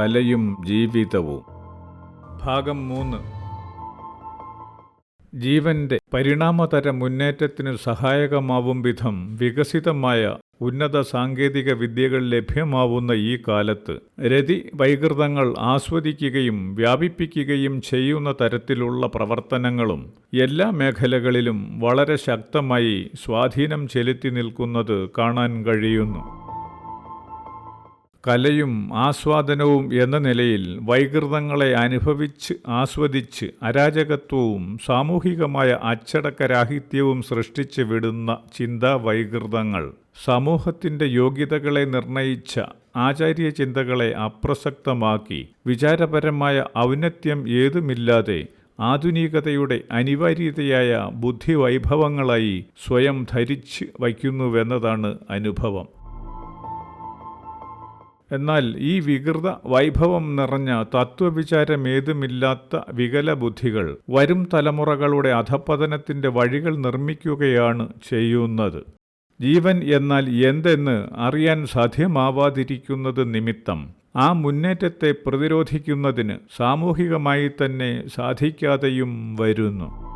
കലയും ജീവിതവും. ഭാഗം മൂന്ന്. ജീവന്റെ പരിണാമതര മുന്നേറ്റത്തിന് സഹായകമാവും വിധം വികസിതമായ ഉന്നത സാങ്കേതിക വിദ്യകൾ ലഭ്യമാവുന്ന ഈ കാലത്ത് രതി വൈകൃതങ്ങൾ ആസ്വദിക്കുകയും വ്യാപിപ്പിക്കുകയും ചെയ്യുന്ന തരത്തിലുള്ള പ്രവർത്തനങ്ങളും എല്ലാ മേഖലകളിലും വളരെ ശക്തമായി സ്വാധീനം ചെലുത്തി നിൽക്കുന്നത് കാണാൻ കഴിയുന്നു. കലയും ആസ്വാദനവും എന്ന നിലയിൽ വൈകൃതങ്ങളെ അനുഭവിച്ച് ആസ്വദിച്ച് അരാജകത്വവും സാമൂഹികമായ അച്ചടക്കരാഹിത്യവും സൃഷ്ടിച്ച് വിടുന്ന ചിന്താ വൈകൃതങ്ങൾ. സമൂഹത്തിന്റെ യോഗ്യതകളെ നിർണയിച്ച ആചാര്യ ചിന്തകളെ അപ്രസക്തമാക്കി. വിചാരപരമായ ഔന്നത്യം ഏതുമില്ലാതെ ആധുനികതയുടെ അനിവാര്യതയായ ബുദ്ധിവൈഭവങ്ങളായി സ്വയം ധരിച്ച് വയ്ക്കുന്നുവെന്നതാണ് അനുഭവം. എന്നാൽ ഈ വികൃത വൈഭവം നിറഞ്ഞ തത്വവിചാരമേതുമില്ലാത്ത വികല ബുദ്ധികൾ വരും തലമുറകളുടെ അധപതനത്തിന്റെ വഴികൾ നിർമ്മിക്കുകയാണ് ചെയ്യുന്നത്. ജീവൻ എന്നാൽ എന്തെന്ന് അറിയാൻ സാധ്യമാവാതിരിക്കുന്നത് നിമിത്തം. ആ മുന്നേറ്റത്തെ പ്രതിരോധിക്കുന്നതിന് സാമൂഹികമായി തന്നെ സാധിക്കാതെയും വരുന്നു.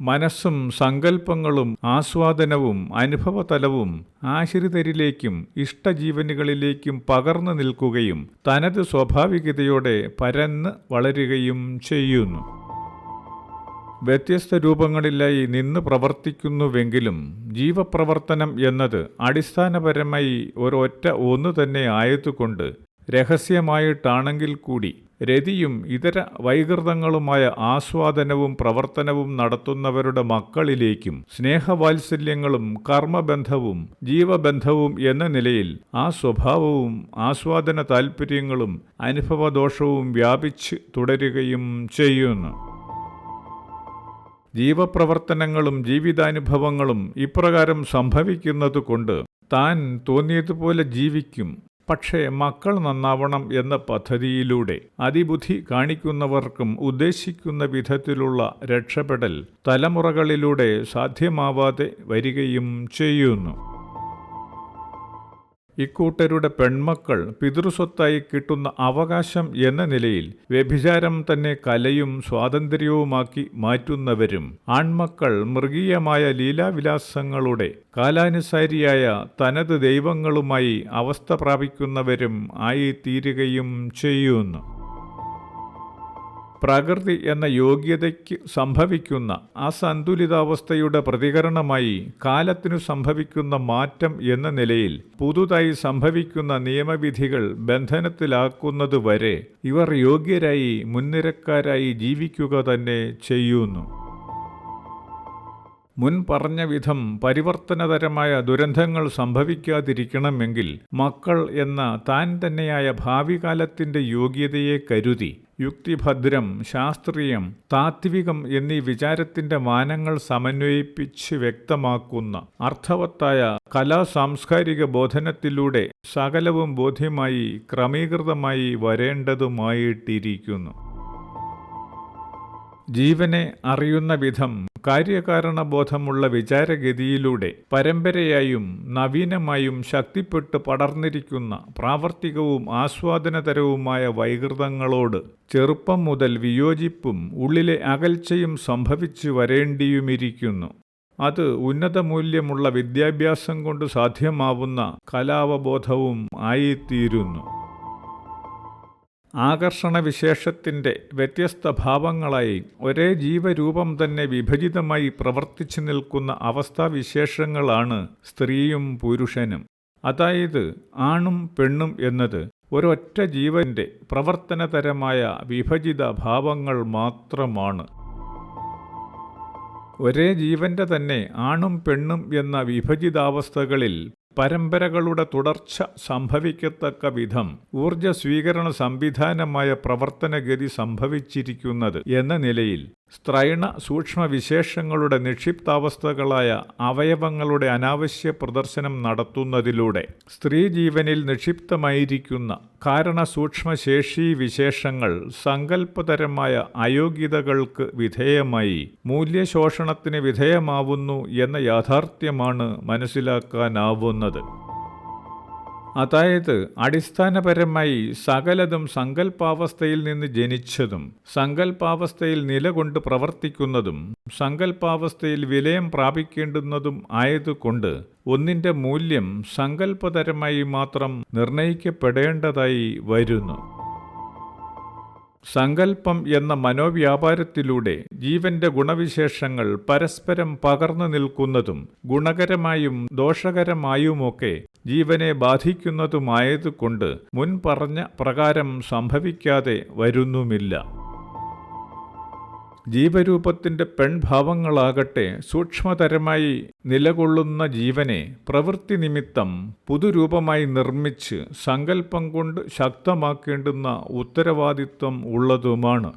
മനസ്സും സങ്കല്പങ്ങളും ആസ്വാദനവും അനുഭവതലവും ആശ്രിതരിലേക്കും ഇഷ്ടജീവനുകളിലേക്കും പകർന്നു നിൽക്കുകയും തനത് സ്വാഭാവികതയോടെ പരന്ന് വളരുകയും ചെയ്യുന്നു. വ്യത്യസ്ത രൂപങ്ങളിലായി നിന്ന് പ്രവർത്തിക്കുന്നുവെങ്കിലും ജീവപ്രവർത്തനം എന്നത് അടിസ്ഥാനപരമായി ഒരൊറ്റ ഒന്നു തന്നെ ആയതുകൊണ്ട് രഹസ്യമായിട്ടാണെങ്കിൽ കൂടി രതിയും ഇതര വൈകൃതങ്ങളുമായ ആസ്വാദനവും പ്രവർത്തനവും നടത്തുന്നവരുടെ മക്കളിലേക്കും സ്നേഹവാത്സല്യങ്ങളും കർമ്മബന്ധവും ജീവബന്ധവും എന്ന നിലയിൽ ആ സ്വഭാവവും ആസ്വാദന താൽപ്പര്യങ്ങളും അനുഭവദോഷവും വ്യാപിച്ച് തുടരുകയും ചെയ്യുന്നു. ജീവപ്രവർത്തനങ്ങളും ജീവിതാനുഭവങ്ങളും ഇപ്രകാരം സംഭവിക്കുന്നതുകൊണ്ട് താൻ തോന്നിയതുപോലെ ജീവിക്കും. പക്ഷേ മക്കൾ നന്നാവണം എന്ന പദ്ധതിയിലൂടെ അതിബുദ്ധി കാണിക്കുന്നവർക്കും ഉദ്ദേശിക്കുന്ന വിധത്തിലുള്ള രക്ഷപ്പെടൽ തലമുറകളിലൂടെ സാധ്യമാവാതെ വരികയും ചെയ്യുന്നു. ഇക്കൂട്ടരുടെ പെൺമക്കൾ പിതൃസ്വത്തായി കിട്ടുന്ന അവകാശം എന്ന നിലയിൽ വ്യഭിചാരം തന്നെ കലയും സ്വാതന്ത്ര്യവുമാക്കി മാറ്റുന്നവരും ആൺമക്കൾ മൃഗീയമായ ലീലാവിലാസങ്ങളുടെ കാലാനുസാരിയായ തനത് ദൈവങ്ങളുമായി അവസ്ഥ പ്രാപിക്കുന്നവരും ആയിത്തീരുകയും ചെയ്യുന്നു. പ്രകൃതി എന്ന യോഗ്യതയ്ക്ക് സംഭവിക്കുന്ന അസന്തുലിതാവസ്ഥയുടെ പ്രതികരണമായി കാലത്തിനു സംഭവിക്കുന്ന മാറ്റം എന്ന നിലയിൽ പുതുതായി സംഭവിക്കുന്ന നിയമവിധികൾ ബന്ധനത്തിലാക്കുന്നതുവരെ ഇവർ യോഗ്യരായി മുൻനിരക്കാരായി ജീവിക്കുക തന്നെ ചെയ്യുന്നു. മുൻ പറഞ്ഞ വിധം പരിവർത്തനതരമായ ദുരന്തങ്ങൾ സംഭവിക്കാതിരിക്കണമെങ്കിൽ മക്കൾ എന്ന താൻ തന്നെയായ ഭാവി കാലത്തിന്റെ യോഗ്യതയെ കരുതി യുക്തിഭദ്രം ശാസ്ത്രീയം താത്വികം എന്നീ വിചാരത്തിന്റെ മാനങ്ങൾ സമന്വയിപ്പിച്ച് വ്യക്തമാക്കുന്ന അർത്ഥവത്തായ കലാ സാംസ്കാരിക ബോധനത്തിലൂടെ സകലവും ബോധ്യമായി ക്രമീകൃതമായി വരേണ്ടതുമായിട്ടിരിക്കുന്നു. ജീവനെ അറിയുന്ന വിധം കാര്യകാരണബോധമുള്ള വിചാരഗതിയിലൂടെ പരമ്പരയായും നവീനമായും ശക്തിപ്പെട്ട് പടർന്നിരിക്കുന്ന പ്രാവർത്തികവും ആസ്വാദനതരവുമായ വൈകൃതങ്ങളോട് ചെറുപ്പം മുതൽ വിയോജിപ്പും ഉള്ളിലെ അകൽച്ചയും സംഭവിച്ചു വരേണ്ടിയുമിരിക്കുന്നു. അത് ഉന്നത മൂല്യമുള്ള വിദ്യാഭ്യാസം കൊണ്ട് സാധ്യമാവുന്ന കലാവബോധവും ആയിത്തീരുന്നു. ആകർഷണ വിശേഷത്തിന്റെ വ്യത്യസ്ത ഭാവങ്ങളായി ഒരേ ജീവരൂപം തന്നെ വിഭജിതമായി പ്രവർത്തിച്ചു നിൽക്കുന്ന അവസ്ഥാവിശേഷങ്ങളാണ് സ്ത്രീയും പുരുഷനും. അതായത് ആണും പെണ്ണും എന്നത് ഒരൊറ്റ ജീവന്റെ പ്രവർത്തനതരമായ വിഭജിത ഭാവങ്ങൾ മാത്രമാണ്. ഒരേ ജീവന്റെ തന്നെ ആണും പെണ്ണും എന്ന വിഭജിതാവസ്ഥകളിൽ പരമ്പരകളുടെ തുടർച്ച സംഭവിക്കത്തക്ക വിധം ഊർജ സ്വീകരണ സംവിധാനമായ പ്രവർത്തനഗതി സംഭവിച്ചിരിക്കുന്നത് എന്ന നിലയിൽ സ്ത്രൈണ സൂക്ഷ്മ വിശേഷങ്ങളുടെ നിക്ഷിപ്താവസ്ഥകളായ അവയവങ്ങളുടെ അനാവശ്യ പ്രദർശനം നടത്തുന്നതിലൂടെ സ്ത്രീജീവനിൽ നിക്ഷിപ്തമായിരിക്കുന്ന കാരണ സൂക്ഷ്മശേഷി വിശേഷങ്ങൾ സങ്കല്പതരമായ അയോഗ്യതകൾക്ക് വിധേയമായി മൂല്യശോഷണത്തിന് വിധേയമാവുന്നു എന്ന യാഥാർത്ഥ്യമാണ് മനസ്സിലാക്കാനാവുന്നത്. അതായത് അടിസ്ഥാനപരമായി സകലതും സങ്കല്പാവസ്ഥയിൽ നിന്ന് ജനിച്ചതും സങ്കല്പാവസ്ഥയിൽ നിലകൊണ്ട് പ്രവർത്തിക്കുന്നതും സങ്കല്പാവസ്ഥയിൽ വിലയം പ്രാപിക്കേണ്ടുന്നതും ആയതുകൊണ്ട് ഒന്നിന്റെ മൂല്യം സങ്കല്പതരമായി മാത്രം നിർണയിക്കപ്പെടേണ്ടതായി വരുന്നു. സങ്കല്പം എന്ന മനോവ്യാപാരത്തിലൂടെ ജീവന്റെ ഗുണവിശേഷങ്ങൾ പരസ്പരം പകർന്നു നിൽക്കുന്നതും ഗുണകരമായും ദോഷകരമായുമൊക്കെ ജീവനെ ബാധിക്കുന്നതുമായതുകൊണ്ട് മുൻപറഞ്ഞ പ്രകാരം സംഭവിക്കാതെ വരുന്നുമില്ല. ജീവരൂപത്തിന്റെ പെൺഭാവങ്ങളാകട്ടെ സൂക്ഷ്മതരമായി നിലകൊള്ളുന്ന ജീവനെ പ്രവൃത്തി നിമിത്തം പുതുരൂപമായി നിർമ്മിച്ച് സങ്കല്പം കൊണ്ട് ശക്തമാക്കേണ്ടുന്ന ഉത്തരവാദിത്വം ഉള്ളതുമാണ്.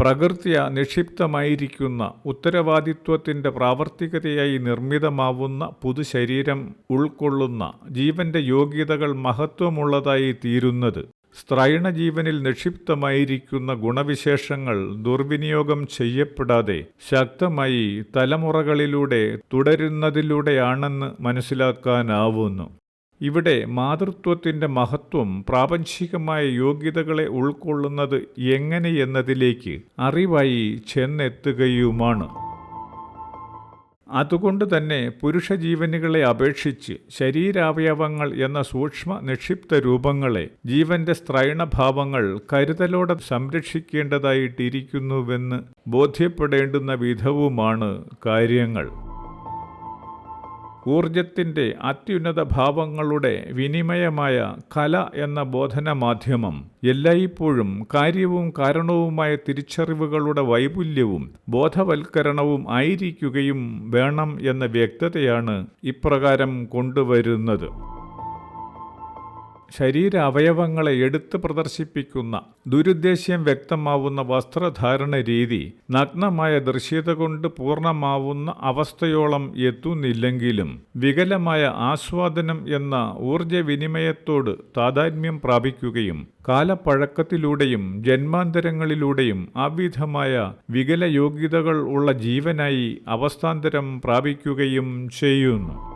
പ്രകൃത്യ നിക്ഷിപ്തമായിരിക്കുന്ന ഉത്തരവാദിത്വത്തിന്റെ പ്രാവർത്തികതയായി നിർമ്മിതമാവുന്ന പുതുശരീരം ഉൾക്കൊള്ളുന്ന ജീവന്റെ യോഗ്യതകൾ മഹത്വമുള്ളതായി തീരുന്നത് സ്ത്രൈണജീവനിൽ നിക്ഷിപ്തമായിരിക്കുന്ന ഗുണവിശേഷങ്ങൾ ദുർവിനിയോഗം ചെയ്യപ്പെടാതെ ശക്തമായി തലമുറകളിലൂടെ തുടരുന്നതിലൂടെയാണെന്ന് മനസ്സിലാക്കാനാവുന്നു. ഇവിടെ മാതൃത്വത്തിന്റെ മഹത്വം പ്രാപഞ്ചികമായ യോഗ്യതകളെ ഉൾക്കൊള്ളുന്നത് എങ്ങനെയെന്നതിലേക്ക് അറിവായി ചെന്നെത്തുകയുമാണ്. അതുകൊണ്ട് തന്നെ പുരുഷ ജീവനുകളെ അപേക്ഷിച്ച് ശരീരാവയവങ്ങൾ എന്ന സൂക്ഷ്മ നിക്ഷിപ്ത രൂപങ്ങളെ ജീവന്റെ സ്ത്രൈണഭാവങ്ങൾ കരുതലോടെ സംരക്ഷിക്കേണ്ടതായിട്ടിരിക്കുന്നുവെന്ന് ബോധ്യപ്പെടേണ്ടുന്ന വിധവുമാണ് കാര്യങ്ങൾ. ഊർജത്തിന്റെ അത്യുന്നത ഭാവങ്ങളുടെ വിനിമയമായ കല എന്ന ബോധന മാധ്യമം എല്ലായ്പ്പോഴും കാര്യവും കാരണവുമായ തിരിച്ചറിവുകളുടെ വൈപുല്യവും ബോധവൽക്കരണവും ആയിരിക്കുകയും വേണം എന്ന വ്യക്തതയാണ് ഇപ്രകാരം കൊണ്ടുവരുന്നത്. ശരീര അവയവങ്ങളെ എടുത്ത് പ്രദർശിപ്പിക്കുന്ന ദുരുദ്ദേശ്യം വ്യക്തമാവുന്ന വസ്ത്രധാരണ രീതി നഗ്നമായ ദൃശ്യത കൊണ്ട് പൂർണമാവുന്ന അവസ്ഥയോളം എത്തുന്നില്ലെങ്കിലും വികലമായ ആസ്വാദനം എന്ന ഊർജവിനിമയത്തോട് താതാത്മ്യം പ്രാപിക്കുകയും കാലപ്പഴക്കത്തിലൂടെയും ജന്മാന്തരങ്ങളിലൂടെയും അവിധമായ വികല യോഗ്യതകൾ ഉള്ള ജീവനായി അവസ്ഥാന്തരം പ്രാപിക്കുകയും ചെയ്യുന്നു.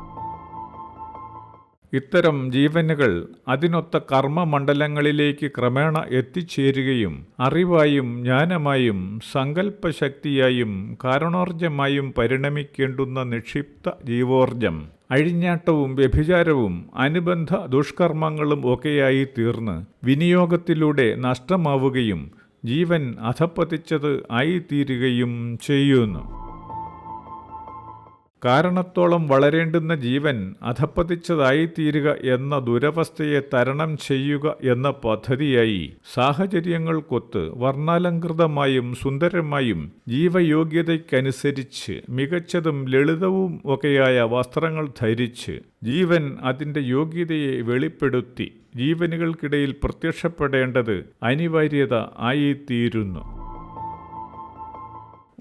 ഇത്തരം ജീവനുകൾ അതിനൊത്ത കർമ്മമണ്ഡലങ്ങളിലേക്ക് ക്രമേണ എത്തിച്ചേരുകയും അറിവായും ജ്ഞാനമായും സങ്കല്പശക്തിയായും കാരണോർജമായും പരിണമിക്കേണ്ടുന്ന നിക്ഷിപ്ത ജീവോർജം അഴിഞ്ഞാട്ടവും വ്യഭിചാരവും അനുബന്ധ ദുഷ്കർമ്മങ്ങളും ഒക്കെയായി തീർന്ന് വിനിയോഗത്തിലൂടെ നഷ്ടമാവുകയും ജീവൻ അധപ്പതിച്ചത് ആയിത്തീരുകയും ചെയ്യുന്നു. കാരണത്തോളം വളരേണ്ടുന്ന ജീവൻ അധപ്പതിച്ചതായിത്തീരുക എന്ന ദുരവസ്ഥയെ തരണം ചെയ്യുക എന്ന പദ്ധതിയായി സാഹചര്യങ്ങൾക്കൊത്ത് വർണാലങ്കൃതമായും സുന്ദരമായും ജീവയോഗ്യതയ്ക്കനുസരിച്ച് മികച്ചതും ലളിതവും ഒക്കെയായ വസ്ത്രങ്ങൾ ധരിച്ച് ജീവൻ അതിന്റെ യോഗ്യതയെ വെളിപ്പെടുത്തി ജീവനുകൾക്കിടയിൽ പ്രത്യക്ഷപ്പെടേണ്ടത് അനിവാര്യത ആയിത്തീരുന്നു.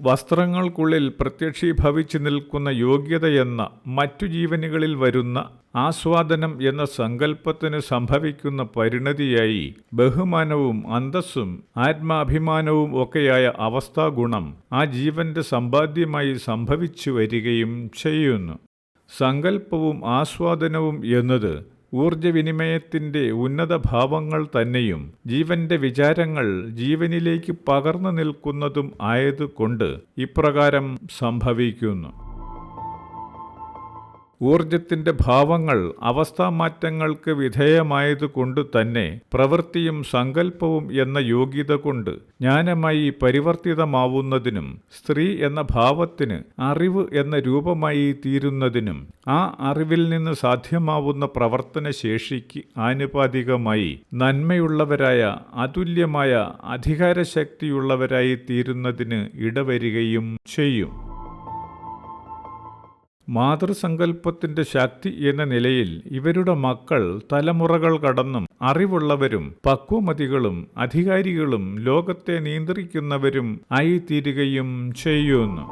വസ്ത്രങ്ങൾക്കുള്ളിൽ പ്രത്യക്ഷീഭവിച്ചു നിൽക്കുന്ന യോഗ്യതയെന്ന മറ്റു ജീവനുകളിൽ വരുന്ന ആസ്വാദനം എന്ന സങ്കല്പത്തിന് സംഭവിക്കുന്ന പരിണതിയായി ബഹുമാനവും അന്തസ്സും ആത്മാഭിമാനവും ഒക്കെയായ അവസ്ഥാഗുണം ആ ജീവന്റെ സമ്പാദ്യമായി സംഭവിച്ചു വരികയും ചെയ്യുന്നു. സങ്കല്പവും ആസ്വാദനവും എന്നത് ഊർജവിനിമയത്തിന്റെ ഉന്നത ഭാവങ്ങൾ തന്നെയും ജീവന്റെ വിചാരങ്ങൾ ജീവനിലേക്ക് പകർന്നു നിൽക്കുന്നതും ആയതുകൊണ്ട് ഇപ്രകാരം സംഭവിക്കുന്നു. ഊർജത്തിന്റെ ഭാവങ്ങൾ അവസ്ഥാമാറ്റങ്ങൾക്ക് വിധേയമായതുകൊണ്ട് തന്നെ പ്രവൃത്തിയും സങ്കല്പവും എന്ന യോഗ്യത കൊണ്ട് ജ്ഞാനമായി പരിവർത്തിതമാവുന്നതിനും സ്ത്രീ എന്ന ഭാവത്തിന് അറിവ് എന്ന രൂപമായി തീരുന്നതിനും ആ അറിവിൽ നിന്ന് സാധ്യമാവുന്ന പ്രവർത്തന ശേഷിക്ക് ആനുപാതികമായി നന്മയുള്ളവരായ അതുല്യമായ അധികാരശക്തിയുള്ളവരായി തീരുന്നതിന് ഇടവരികയും ചെയ്യും. മാതൃസങ്കല്പത്തിന്റെ ശക്തി എന്ന നിലയിൽ ഇവരുടെ മക്കൾ തലമുറകൾ കടന്നും അറിവുള്ളവരും പക്വമതികളും അധികാരികളും ലോകത്തെ നിയന്ത്രിക്കുന്നവരും ആയിത്തീരുകയും ചെയ്യുന്നു.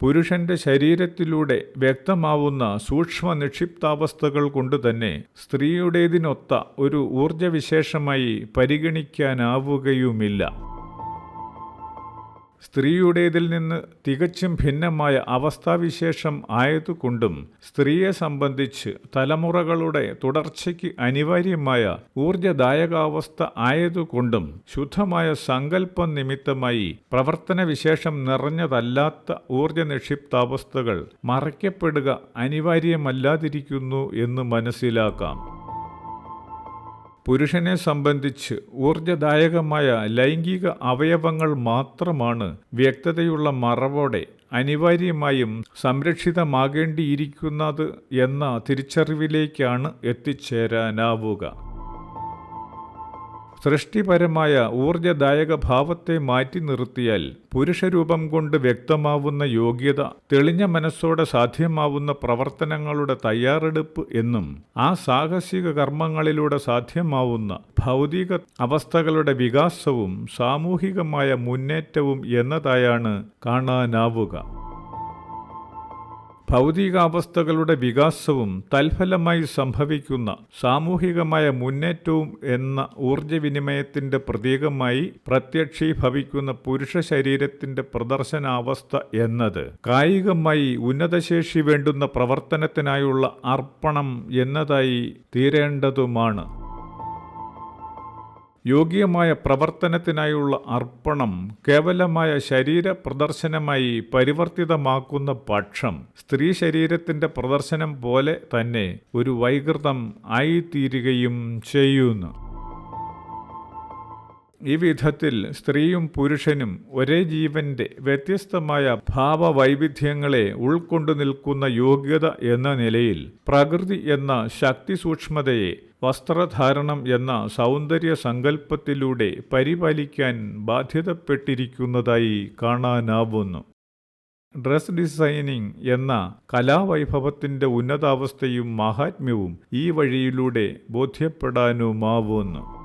പുരുഷന്റെ ശരീരത്തിലൂടെ വ്യക്തമാവുന്ന സൂക്ഷ്മ നിക്ഷിപ്താവസ്ഥകൾ കൊണ്ടുതന്നെ സ്ത്രീയുടേതിനൊത്ത ഒരു ഊർജവിശേഷമായി പരിഗണിക്കാനാവുകയുമില്ല. സ്ത്രീയുടേതിൽ നിന്ന് തികച്ചും ഭിന്നമായ അവസ്ഥാവിശേഷം ആയതുകൊണ്ടും സ്ത്രീയെ സംബന്ധിച്ച് തലമുറകളുടെ തുടർച്ചയ്ക്ക് അനിവാര്യമായ ഊർജദായകാവസ്ഥ ആയതുകൊണ്ടും ശുദ്ധമായ സങ്കല്പം നിമിത്തമായി പ്രവർത്തനവിശേഷം നിറഞ്ഞതല്ലാത്ത ഊർജ നിക്ഷിപ്താവസ്ഥകൾ മറയ്ക്കപ്പെടുക അനിവാര്യമല്ലാതിരിക്കുന്നു എന്ന് മനസ്സിലാക്കാം. പുരുഷനെ സംബന്ധിച്ച് ഊർജദായകമായ ലൈംഗിക അവയവങ്ങൾ മാത്രമാണ് വ്യക്തതയുള്ള മറവോടെ അനിവാര്യമായും സംരക്ഷിതമാകേണ്ടിയിരിക്കുന്നത് എന്ന തിരിച്ചറിവിലേക്കാണ് എത്തിച്ചേരാനാവുക. സൃഷ്ടിപരമായ ഊർജദായക ഭാവത്തെ മാറ്റി നിർത്തിയാൽ പുരുഷരൂപം കൊണ്ട് വ്യക്തമാവുന്ന യോഗ്യത തെളിഞ്ഞ മനസ്സോടെ സാധ്യമാവുന്ന പ്രവർത്തനങ്ങളുടെ തയ്യാറെടുപ്പ് എന്നും ആ സാഹസിക കർമ്മങ്ങളിലൂടെ സാധ്യമാവുന്ന ഭൗതിക അവസ്ഥകളുടെ വികാസവും സാമൂഹികമായ മുന്നേറ്റവും എന്നതായാണ് കാണാനാവുക. ഭൗതികാവസ്ഥകളുടെ വികാസവും തൽഫലമായി സംഭവിക്കുന്ന സാമൂഹികമായ മുന്നേറ്റവും എന്ന ഊർജവിനിമയത്തിന്റെ പ്രതീകമായി പ്രത്യക്ഷീഭവിക്കുന്ന പുരുഷ ശരീരത്തിന്റെ പ്രദർശനാവസ്ഥ എന്നത് കായികമായി ഉന്നതശേഷി വേണ്ടുന്ന പ്രവർത്തനത്തിനായുള്ള അർപ്പണം എന്നതായി തീരേണ്ടതുമാണ്. യോഗ്യമായ പ്രവർത്തനത്തിനായുള്ള അർപ്പണം കേവലമായ ശരീര പ്രദർശനമായി പരിവർത്തിതമാക്കുന്ന പക്ഷം സ്ത്രീ ശരീരത്തിന്റെ പ്രദർശനം പോലെ തന്നെ ഒരു വൈകൃതം ആയിത്തീരുകയും ചെയ്യുന്നു. ഈ വിധത്തിൽ സ്ത്രീയും പുരുഷനും ഒരേ ജീവന്റെ വ്യത്യസ്തമായ ഭാവവൈവിധ്യങ്ങളെ ഉൾക്കൊണ്ടു നിൽക്കുന്ന യോഗ്യത എന്ന നിലയിൽ പ്രകൃതി എന്ന ശക്തി സൂക്ഷ്മതയെ വസ്ത്രധാരണം എന്ന സൗന്ദര്യ സങ്കല്പത്തിലൂടെ പരിപാലിക്കാൻ ബാധ്യതപ്പെട്ടിരിക്കുന്നതായി കാണാനാവുന്നു. ഡ്രസ് ഡിസൈനിങ് എന്ന കലാവൈഭവത്തിന്റെ ഉന്നതാവസ്ഥയും മാഹാത്മ്യവും ഈ വഴിയിലൂടെ ബോധ്യപ്പെടാനുമാവുന്നു.